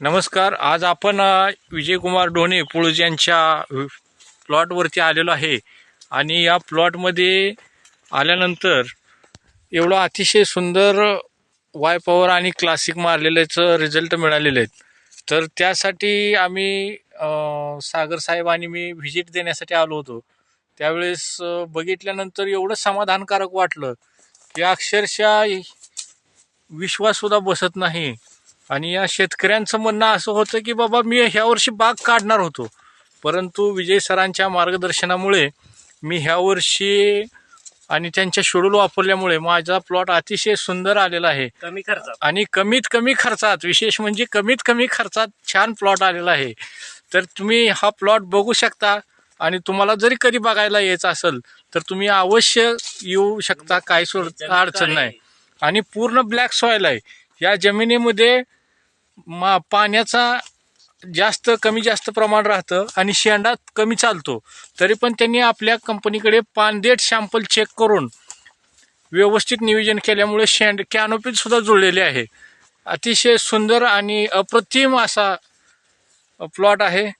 नमस्कार. आज आपण विजयकुमार डोणे पुळज यांच्या प्लॉटवरती आलेलो आहे. आणि या प्लॉटमध्ये आल्यानंतर एवढं अतिशय सुंदर वाय पॉवर आणि क्लासिक मारलेल्याचं रिझल्ट मिळालेले आहेत तर त्यासाठी आम्ही सागर साहेब आणि मी व्हिजिट देण्यासाठी आलो होतो. त्यावेळेस बघितल्यानंतर एवढं समाधानकारक वाटलं की अक्षरशः विश्वाससुद्धा बसत नाही. आणि या शेतकऱ्यांचं म्हणणं असं होतं की बाबा मी ह्या वर्षी बाग काढणार होतो. परंतु विजय सरांच्या मार्गदर्शनामुळे मी ह्या वर्षी आणि त्यांच्या शेड्यूल वापरल्यामुळे माझा प्लॉट अतिशय सुंदर आलेला आहे. कमी खर्चात. आणि कमीत कमी खर्चात विशेष म्हणजे कमीत कमी खर्चात छान प्लॉट आलेला आहे. तर तुम्ही हा प्लॉट बघू शकता आणि तुम्हाला जरी कधी बघायला यायचं असेल तर तुम्ही अवश्य येऊ शकता. काही सोड अडचण नाही. आणि पूर्ण ब्लॅक सॉईल आहे. या जमिनीमध्ये मा पाण्याचा जास्त कमी जास्त प्रमाण राहतं आणि शेंडा कमी चालतो. तरी पण त्यांनी आपल्या कंपनीकडे पानदेट शॅम्पल चेक करून व्यवस्थित नियोजन केल्यामुळे शेंड कॅनोपीत सुद्धा जुळलेले आहे. अतिशय सुंदर आणि अप्रतिम असा प्लॉट आहे.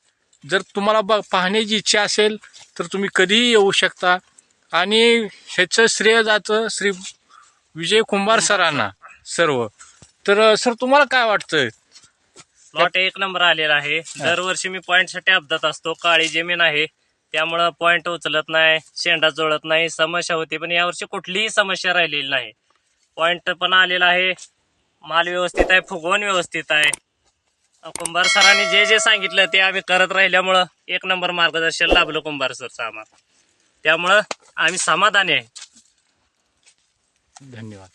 जर तुम्हाला ब पाहण्याची इच्छा असेल तर तुम्ही कधीही येऊ शकता. आणि ह्याचं श्रेय जातं श्री विजय कुंभार सरांना सर्व. तर सर तुम्हाला काय वाटतं प्लॉट एक नंबर आलेला आहे. दरवर्षी मी पॉइंटसाठी अपदात असतो. काळी जमीन आहे. त्यामुळं पॉइंट उचलत नाही शेंडा जुळत नाही समस्या होती. पण यावर्षी कुठलीही समस्या राहिलेली नाही. पॉइंट पण आलेला आहे. माल व्यवस्थित आहे फुगवण व्यवस्थित आहे. कुंभार सरांनी जे जे सांगितलं ते आम्ही करत राहिल्यामुळं एक नंबर मार्गदर्शन लाभलं कुंभार सरचं आम्हाला त्यामुळं आम्ही समाधानी आहे. धन्यवाद.